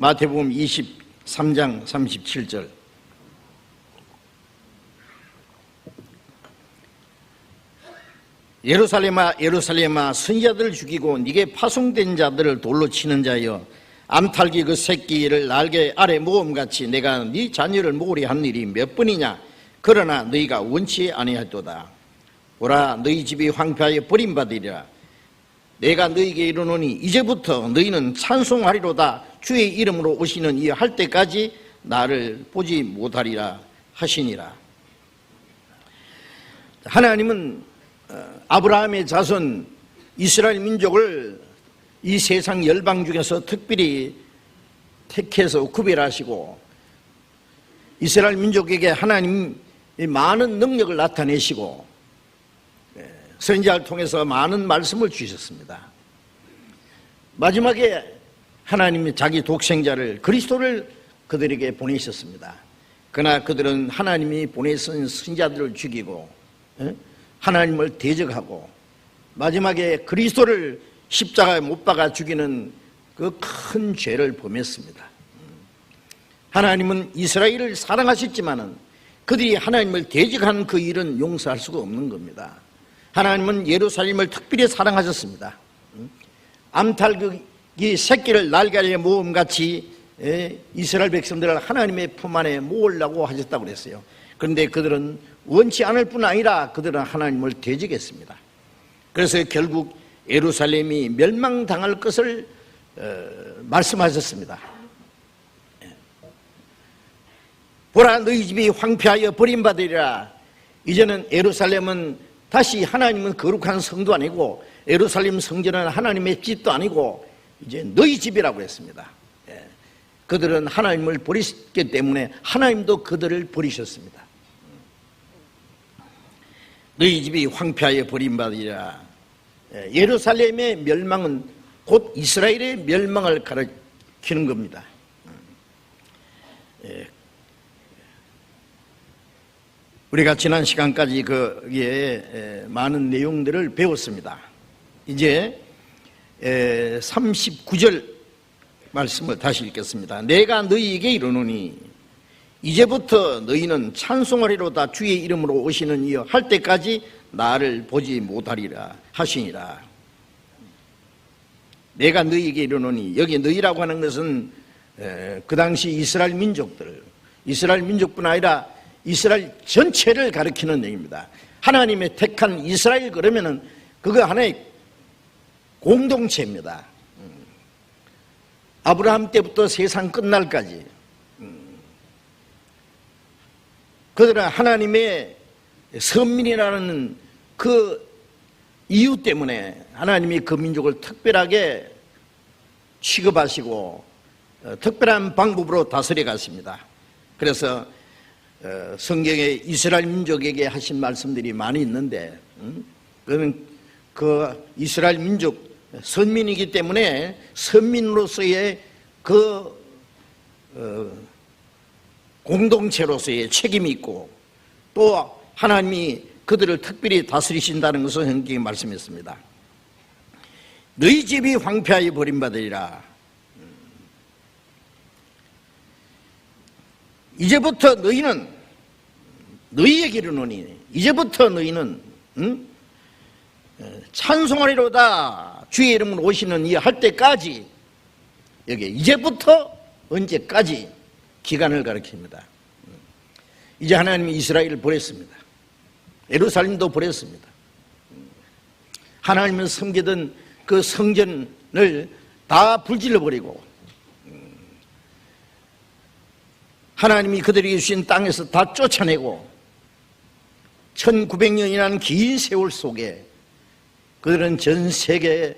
마태복음 23장 37절. 예루살렘아 예루살렘아 선자들을 죽이고 네게 파송된 자들을 돌로 치는 자여 암탈기 그 새끼를 날개 아래 모음같이 내가 네 자녀를 모으리 한 일이 몇 번이냐? 그러나 너희가 원치 아니하도다. 보라 너희 집이 황폐하여 버림받으리라. 내가 너희에게 이르노니 이제부터 너희는 찬송하리로다 주의 이름으로 오시는 이 할 때까지 나를 보지 못하리라 하시니라 하나님은 어, 아브라함의 자손 이스라엘 민족을 이 세상 열방 중에서 특별히 택해서 구별하시고 이스라엘 민족에게 하나님이 많은 능력을 나타내시고 예, 선지자를 통해서 많은 말씀을 주셨습니다. 마지막에 하나님이 자기 독생자를 그리스도를 그들에게 보내셨습니다. 그러나 그들은 하나님이 보내신 선자들을 죽이고 예, 하나님을 대적하고 마지막에 그리스도를 십자가에 못 박아 죽이는 그 큰 죄를 범했습니다. 하나님은 이스라엘을 사랑하셨지만은 그들이 하나님을 대적한 그 일은 용서할 수가 없는 겁니다. 하나님은 예루살렘을 특별히 사랑하셨습니다. 암탈 기 새끼를 날개에 모음같이 예, 이스라엘 백성들을 하나님의 품 안에 모으려고 하셨다고 그랬어요. 그런데 그들은 원치 않을 뿐 아니라 그들은 하나님을 대적했습니다. 그래서 결국 예루살렘이 멸망당할 것을 어, 말씀하셨습니다. 예. 보라 너희 집이 황폐하여 버림받으리라 이제는 예루살렘은 다시 하나님은 거룩한 성도 아니고 예루살렘 성전은 하나님의 집도 아니고 이제 너희 집이라고 했습니다. 예. 그들은 하나님을 버리기 때문에 하나님도 그들을 버리셨습니다. 너희 집이 황폐하여 버림받으리라 예, 예루살렘의 멸망은 곧 이스라엘의 멸망을 가리키는 겁니다. 예. 우리가 지난 시간까지 거기에 많은 내용들을 배웠습니다. 이제 39절 말씀을 다시 읽겠습니다. 내가 너희에게 이르노니 이제부터 너희는 찬송하리로다 주의 이름으로 오시는 이여 할 때까지 나를 보지 못하리라 하시니라. 내가 너희에게 이르노니 여기 너희라고 하는 것은 그 당시 이스라엘 민족들, 이스라엘 민족뿐 아니라 이스라엘 전체를 가리키는 얘기입니다. 하나님의 택한 이스라엘 그러면은 그거 하나의 공동체입니다. 아브라함 때부터 세상 끝날까지 그들은 하나님의 선민이라는 그 이유 때문에 하나님이 그 민족을 특별하게 취급하시고 어, 특별한 방법으로 다스려 갔습니다. 그래서 어, 성경에 이스라엘 민족에게 하신 말씀들이 많이 있는데 음? 그는 그 이스라엘 민족 선민이기 때문에 선민으로서의 그 어, 공동체로서의 책임이 있고 또 하나님이 그들을 특별히 다스리신다는 것을 성경이 말씀했습니다. 너희 집이 황폐하여 버림받으리라. 이제부터 너희는 너희에게 이르노니 이제부터 너희는 응? 찬송하리로다 주의 이름으로 오시는 이 할 때까지 여기 이제부터 언제까지 기간을 가리킵니다. 이제 하나님이 이스라엘을 보냈습니다. 예루살렘도 보냈습니다. 하나님을 섬기던 그 성전을 다 불질러 버리고 하나님이 그들에게 주신 땅에서 다 쫓아내고 1900년이라는 긴 세월 속에 그들은 전 세계에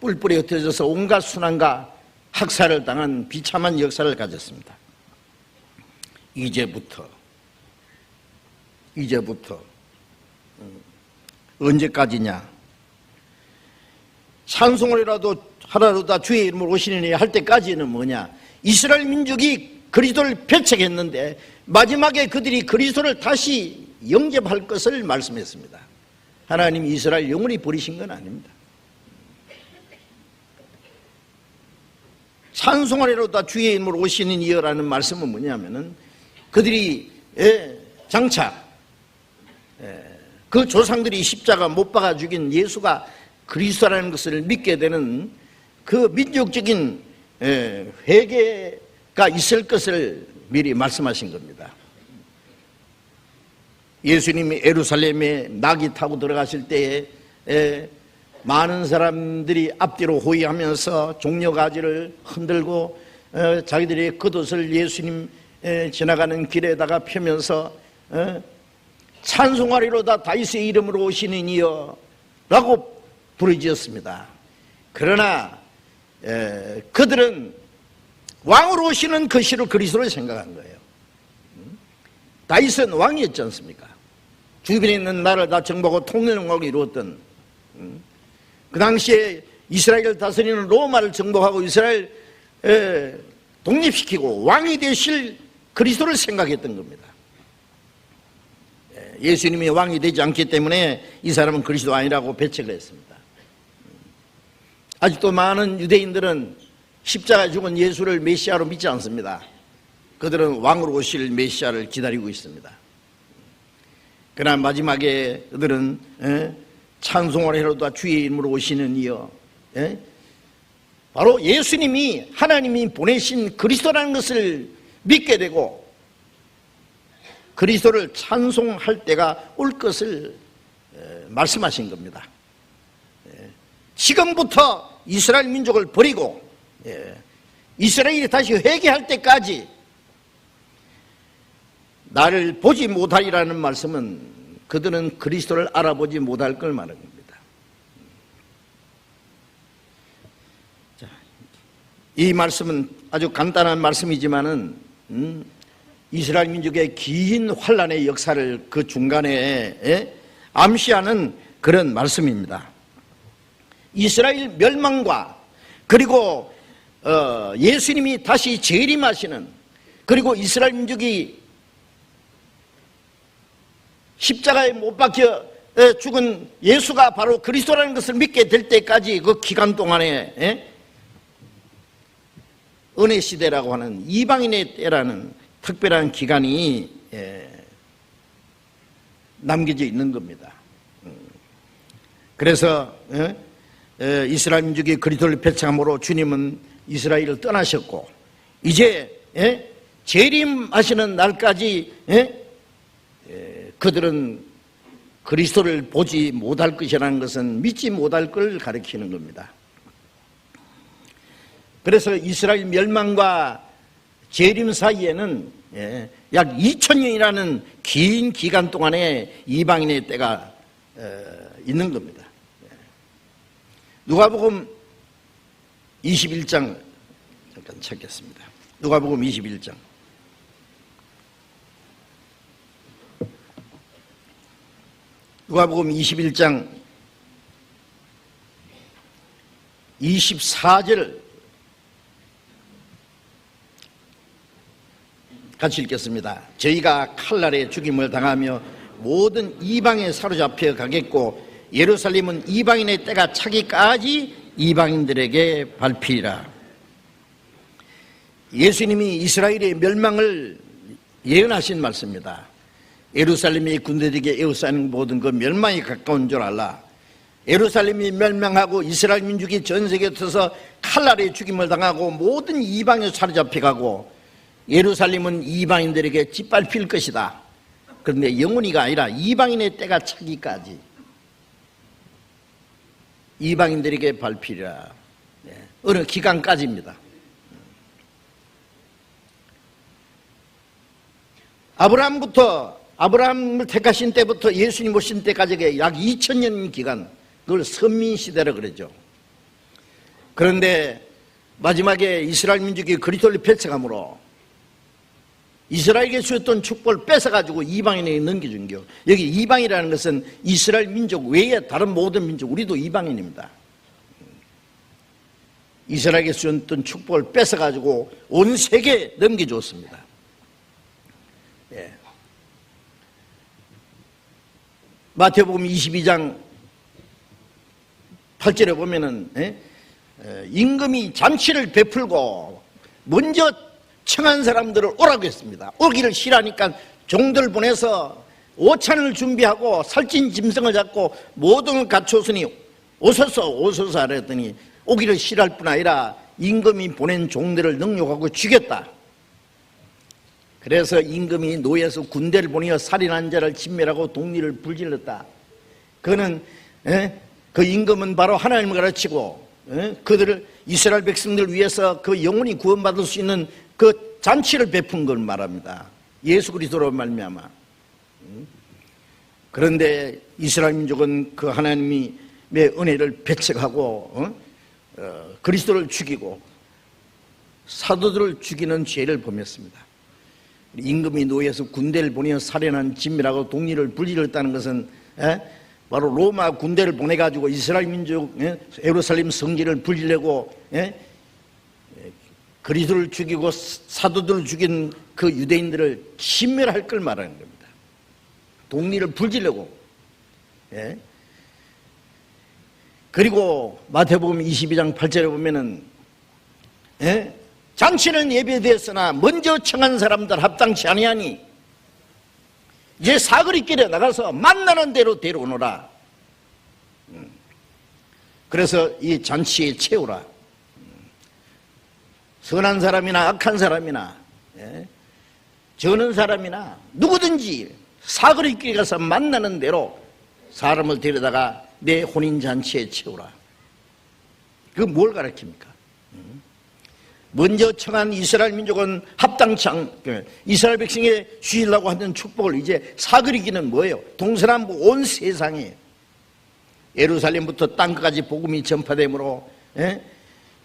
뿔뿔이 흩어져서 온갖 순환과 학살을 당한 비참한 역사를 가졌습니다. 이제부터 이제부터 음, 언제까지냐? 찬송을이라도 하라로다 주의 이름을 오시느니 할 때까지는 뭐냐? 이스라엘 민족이 그리스도를 배척했는데 마지막에 그들이 그리스도를 다시 영접할 것을 말씀했습니다. 하나님 이스라엘 영원히 버리신 건 아닙니다. 찬송하리로다 주의 이름으로 오시는 이여라는 말씀은 뭐냐면은 그들이 예, 장차 예, 그 조상들이 십자가 못 박아 죽인 예수가 그리스도라는 것을 믿게 되는 그 민족적인 예, 회개가 있을 것을 미리 말씀하신 겁니다. 예수님이 에루살렘에 낙이 타고 들어가실 때에 에, 많은 사람들이 앞뒤로 호위하면서 종려 가지를 흔들고 어, 자기들의 겉옷을 예수님 에, 지나가는 길에다가 펴면서 어, 찬송하리로다 다윗의 이름으로 오시는 이여 라고 부르짖었습니다. 그러나 에, 그들은 왕으로 오시는 그 시를 그리스도로 생각한 거예요. 음? 다윗은 왕이었지 않습니까? 주변에 있는 나라를 다 정복하고 통일하고 이루었던 음? 그 당시에 이스라엘을 다스리는 로마를 정복하고 이스라엘 에, 독립시키고 왕이 되실 그리스도를 생각했던 겁니다. 예, 예수님이 왕이 되지 않기 때문에 이 사람은 그리스도 아니라고 배척을 했습니다. 음. 아직도 많은 유대인들은 십자가 죽은 예수를 메시아로 믿지 않습니다. 그들은 왕으로 오실 메시아를 기다리고 있습니다. 그러나 마지막에 그들은 예, 찬송을 해로다 주의 이름으로 오시는 이여 예? 바로 예수님이 하나님이 보내신 그리스도라는 것을 믿게 되고 그리스도를 찬송할 때가 올 것을 예, 말씀하신 겁니다. 예, 지금부터 이스라엘 민족을 버리고 예, 이스라엘이 다시 회개할 때까지 나를 보지 못하리라는 말씀은 그들은 그리스도를 알아보지 못할 걸 말하는 겁니다. 자, 이 말씀은 아주 간단한 말씀이지만은 음, 이스라엘 민족의 긴 환란의 역사를 그 중간에 예, 암시하는 그런 말씀입니다. 이스라엘 멸망과 그리고 어, 예수님이 다시 재림하시는 그리고 이스라엘 민족이 십자가에 못 박혀 죽은 예수가 바로 그리스도라는 것을 믿게 될 때까지 그 기간 동안에 에? 은혜 시대라고 하는 이방인의 때라는 특별한 기간이 에, 남겨져 있는 겁니다. 음. 그래서 이스라엘 민족이 그리스도를 배척함으로 주님은 이스라엘을 떠나셨고 이제 에? 재림하시는 날까지 에? 그들은 그리스도를 보지 못할 것이라는 것은 믿지 못할 걸 가리키는 겁니다. 그래서 이스라엘 멸망과 재림 사이에는 예, 약 2000년이라는 긴 기간 동안에 이방인의 때가 있는 겁니다. 예. 누가복음 21장 잠깐 찾겠습니다. 누가복음 21장 누가복음 21장 24절 같이 읽겠습니다. 저희가 칼날에 죽임을 당하며 모든 이방에 사로잡혀 가겠고 예루살렘은 이방인의 때가 차기까지 이방인들에게 밟히리라. 예수님이 이스라엘의 멸망을 예언하신 말씀입니다. 예루살렘이 군대들에게 에워싸는 모든 그 멸망이 가까운 줄 알라. 예루살렘이 멸망하고 이스라엘 민족이 전 세계에 터서 칼날에 죽임을 당하고 모든 이방에 사로잡혀가고 예루살렘은 이방인들에게 짓밟힐 것이다. 그런데 영원히가 아니라 이방인의 때가 차기까지 이방인들에게 밟히리라. 네. 어느 기간까지입니다. 아브라함부터 아브라함을 택하신 때부터 예수님 오신 때까지 약 2000년 기간 그걸 선민시대라 그러죠. 그런데 마지막에 이스라엘 민족이 그리스도를 폐척함으로 이스라엘에게 주었던 축복을 뺏어가지고 이방인에게 넘겨준 겨. 여기 이방이라는 것은 이스라엘 민족 외에 다른 모든 민족, 우리도 이방인입니다. 이스라엘에게 주었던 축복을 뺏어가지고 온 세계에 넘겨줬습니다. 마태복음 22장 8절에 보면은 예? 에, 임금이 잔치를 베풀고 먼저 청한 사람들을 오라고 했습니다. 오기를 싫어하니까 종들 보내서 오찬을 준비하고 살찐 짐승을 잡고 모든 걸 갖췄으니 오소서 오소서 하랬더니 오기를 싫어할 뿐 아니라 임금이 보낸 종들을 능욕하고 죽였다. 그래서 임금이 노예에서 군대를 보내어 살인한 자를 진멸하고 독리를 불질렀다. 그는 에? 그 임금은 바로 하나님을 가르치고 에? 그들을 이스라엘 백성들 위해서 그 영원히 구원받을 수 있는 그 잔치를 베푼 걸 말합니다. 예수 그리스도로 말미암아. 음? 그런데 이스라엘 민족은 그 하나님이 의 은혜를 배척하고 어? 어, 그리스도를 죽이고 사도들을 죽이는 죄를 범했습니다. 임금이 노예에서 군대를 보내어 살해한 진밀하고 독리를 불질렀다는 것은 에? 바로 로마 군대를 보내가지고 이스라엘 민족 에? 예루살렘 성지를 에? 그리스도를 죽이고 사도들을 죽인 그 유대인들을 진멸할 걸 말하는 겁니다. 독리를 불질내고 예? 그리고 마태복음 22장 8절에 보면은 예? 잔치는 예배되었으나 먼저 청한 사람들 합당치 아니하니 이제 사거리길에 나가서 만나는 대로 데려오너라. 음. 그래서 이 잔치에 채우라. 음. 선한 사람이나 악한 사람이나 예? 저는 사람이나 누구든지 사거리길에 가서 만나는 대로 사람을 데려다가 내 혼인 잔치에 채우라. 그 뭘 가르칩니까? 먼저 청한 이스라엘 민족은 합당치 않, 이스라엘 백성에 주시려고 하는 축복을 이제 사그리기는 뭐예요? 동서남북 온 세상에 예루살렘부터 땅까지 복음이 전파되므로 예?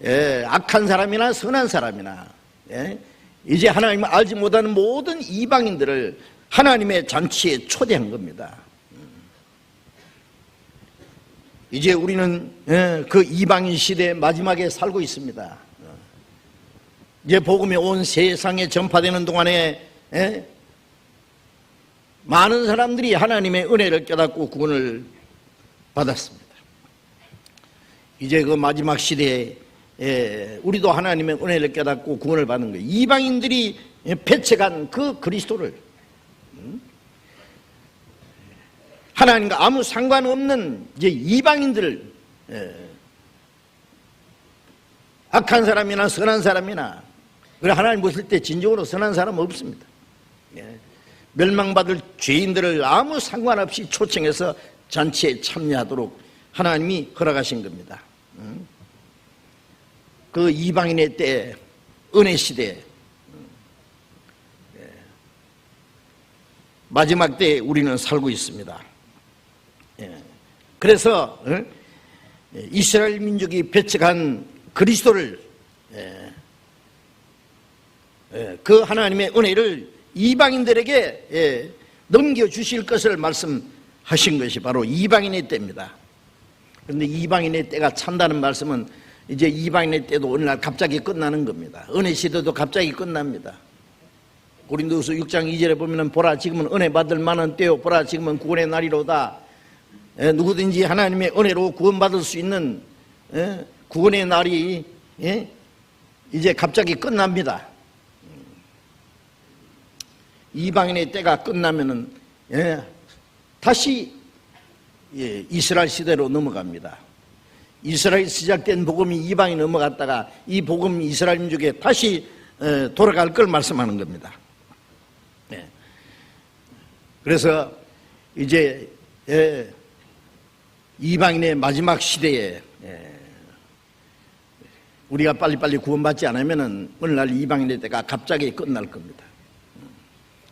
예, 악한 사람이나 선한 사람이나 예? 이제 하나님을 알지 못하는 모든 이방인들을 하나님의 잔치에 초대한 겁니다. 이제 우리는 예, 그 이방인 시대 마지막에 살고 있습니다. 이제 복음이 온 세상에 전파되는 동안에 예? 많은 사람들이 하나님의 은혜를 깨닫고 구원을 받았습니다. 이제 그 마지막 시대에 예, 우리도 하나님의 은혜를 깨닫고 구원을 받는 거예요. 이방인들이 배척한 그 그리스도를 음? 하나님과 아무 상관없는 이제 이방인들을 예, 악한 사람이나 선한 사람이나 그래 하나님 보실 때 진정으로 선한 사람 없습니다. 예. 멸망받을 죄인들을 아무 상관없이 초청해서 잔치에 참여하도록 하나님이 허락하신 겁니다. 음. 그 이방인의 때 은혜 시대 예. 마지막 때에 우리는 살고 있습니다. 예. 그래서 어? 이스라엘 민족이 배척한 그리스도를 예, 그 하나님의 은혜를 이방인들에게 예, 넘겨주실 것을 말씀하신 것이 바로 이방인의 때입니다. 그런데 이방인의 때가 찬다는 말씀은 이제 이방인의 때도 어느 날 갑자기 끝나는 겁니다. 은혜 시대도 갑자기 끝납니다. 고린도서 6장 2절에 보면은 보라 지금은 은혜 받을 만한 때요 보라 지금은 구원의 날이로다. 예, 누구든지 하나님의 은혜로 구원받을 수 있는 구원의 날이 이제 갑자기 끝납니다. 이방인의 때가 끝나면은 예, 다시 예, 이스라엘 시대로 넘어갑니다. 이스라엘 시작된 복음이 이방에 넘어갔다가 이 복음이 이스라엘 민족에 다시 예, 돌아갈 걸 말씀하는 겁니다. 예. 그래서 이제 예, 이방인의 마지막 시대에 예, 우리가 빨리빨리 구원받지 않으면 오늘날 이방인의 때가 갑자기 끝날 겁니다.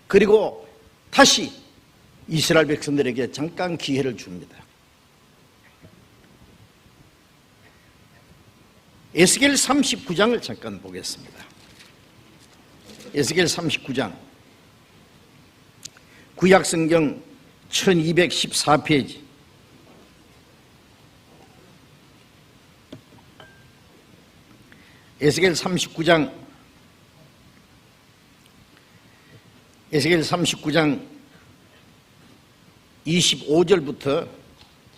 그리고 다시 이스라엘 백성들에게 잠깐 기회를 줍니다. 에스겔 39장을 잠깐 보겠습니다. 에스겔 39장 구약성경 1214페이지 에스겔 39장 에스겔 39장 25절부터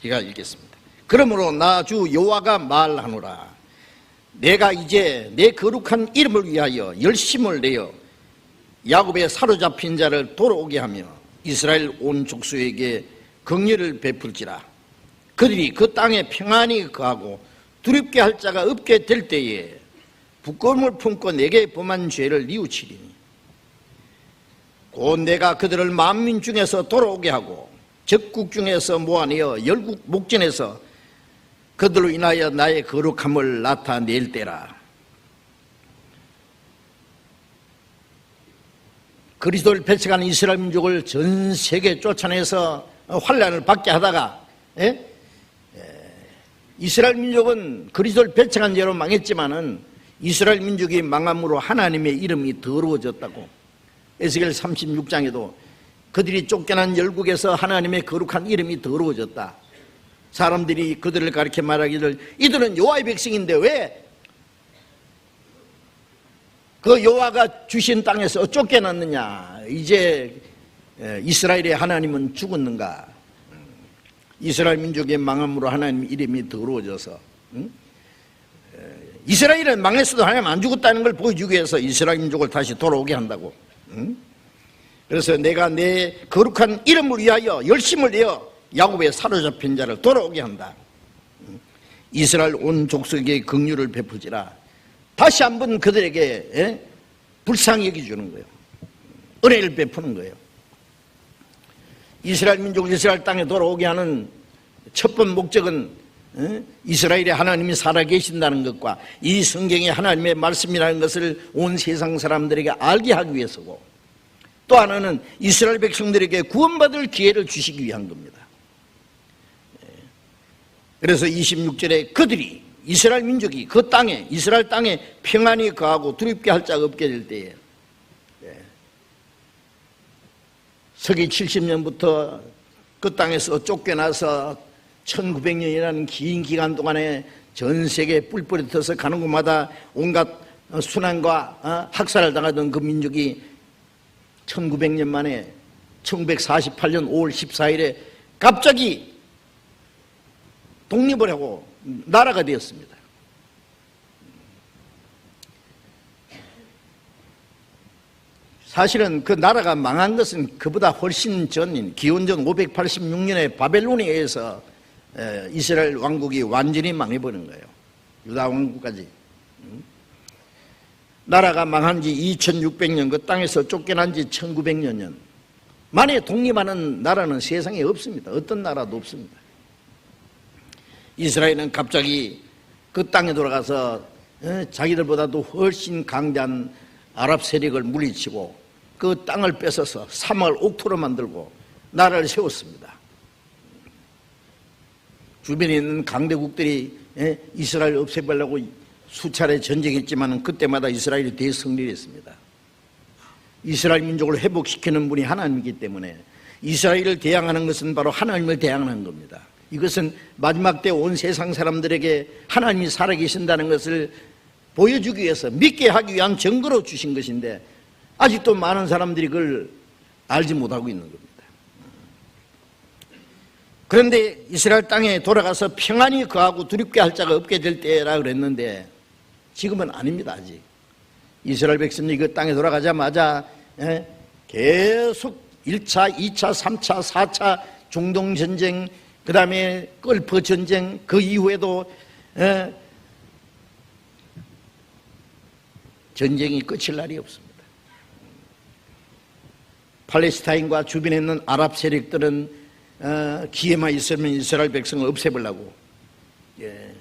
제가 읽겠습니다. 그러므로 나 주 여호와가 말하노라 내가 이제 내 거룩한 이름을 위하여 열심을 내어 야곱의 사로잡힌 자를 돌아오게 하며 이스라엘 온 족속에게 긍휼을 베풀지라 그들이 그 땅에 평안히 거하고 두렵게 할 자가 없게 될 때에 부끄러움을 품고 내게 범한 죄를 뉘우치리니 곧 내가 그들을 만민 중에서 돌아오게 하고 적국 중에서 모아내어 열국 목전에서 그들로 인하여 나의 거룩함을 나타낼 때라 그리스도를 배척하는 이스라엘 민족을 전 세계 쫓아내서 환란을 받게 하다가 예? 에, 이스라엘 민족은 그리스도를 배척한 죄로 망했지만은 이스라엘 민족이 망함으로 하나님의 이름이 더러워졌다고 에스겔 36장에도 그들이 쫓겨난 열국에서 하나님의 거룩한 이름이 더러워졌다. 사람들이 그들을 가리켜 말하기를 이들은 여호와의 백성인데 왜 그 여호와가 주신 땅에서 쫓겨났느냐? 이제 에, 이스라엘의 하나님은 죽었는가? 음, 이스라엘 민족의 망함으로 하나님 이름이 더러워져서 응? 에, 이스라엘은 망했어도 하나님 안 죽었다는 걸 보여주기 위해서 이스라엘 민족을 다시 돌아오게 한다고. 응? 그래서 내가 내 거룩한 이름을 위하여 열심을 내어 야곱의 사로잡힌 자를 돌아오게 한다. 응? 이스라엘 온 족속에게 긍휼을 베푸지라. 다시 한번 그들에게 예? 불쌍히 여겨주는 거예요. 은혜를 베푸는 거예요. 이스라엘 민족을 이스라엘 땅에 돌아오게 하는 첫 번 목적은 예? 이스라엘의 하나님이 살아계신다는 것과 이 성경의 하나님의 말씀이라는 것을 온 세상 사람들에게 알게 하기 위해서고 또 하나는 이스라엘 백성들에게 구원받을 기회를 주시기 위한 겁니다. 예. 그래서 26절에 그들이 이스라엘 민족이 그 땅에 이스라엘 땅에 평안히 거하고 두렵게 할 자가 없게 될 때에 예. 서기 70년부터 그 땅에서 쫓겨나서 1900년이라는 긴 기간 동안에 전 세계 뿔뿔이 터서 가는 곳마다 온갖 순환과 어, 학살을 당하던 그 민족이 1900년 만에 1948년 5월 14일에 갑자기 독립을 하고 나라가 되었습니다. 사실은 그 나라가 망한 것은 그보다 훨씬 전인 기원전 586년에 바벨론에 의해서 에, 이스라엘 왕국이 완전히 망해버린 거예요. 유다 왕국까지. 음. 나라가 망한 지 2600년, 그 땅에서 쫓겨난 지 1900년. 만에 독립하는 나라는 세상에 없습니다. 어떤 나라도 없습니다. 이스라엘은 갑자기 그 땅에 돌아가서 어, 자기들보다도 훨씬 강대한 아랍 세력을 물리치고 그 땅을 뺏어서 사막을 옥토로 만들고 나라를 세웠습니다. 주변에 있는 강대국들이 예, 이스라엘 없애버리려고 수차례 전쟁했지만 그때마다 이스라엘이 대승리를 했습니다. 이스라엘 민족을 회복시키는 분이 하나님이기 때문에 이스라엘을 대항하는 것은 바로 하나님을 대항하는 겁니다. 이것은 마지막 때 온 세상 사람들에게 하나님이 살아계신다는 것을 보여주기 위해서 믿게 하기 위한 증거로 주신 것인데 아직도 많은 사람들이 그걸 알지 못하고 있는 겁니다. 그런데 이스라엘 땅에 돌아가서 평안히 거하고 두렵게 할 자가 없게 될 때라 그랬는데 지금은 아닙니다 아직 이스라엘 백성이 그 땅에 돌아가자마자 예, 계속 1차, 2차, 3차, 4차 중동 전쟁 그 다음에 걸프 전쟁 그 이후에도 예, 전쟁이 끝일 날이 없습니다. 팔레스타인과 주변에 있는 아랍 세력들은 어, 기회만 있으면 이스라엘 백성을 없애보려고. 예,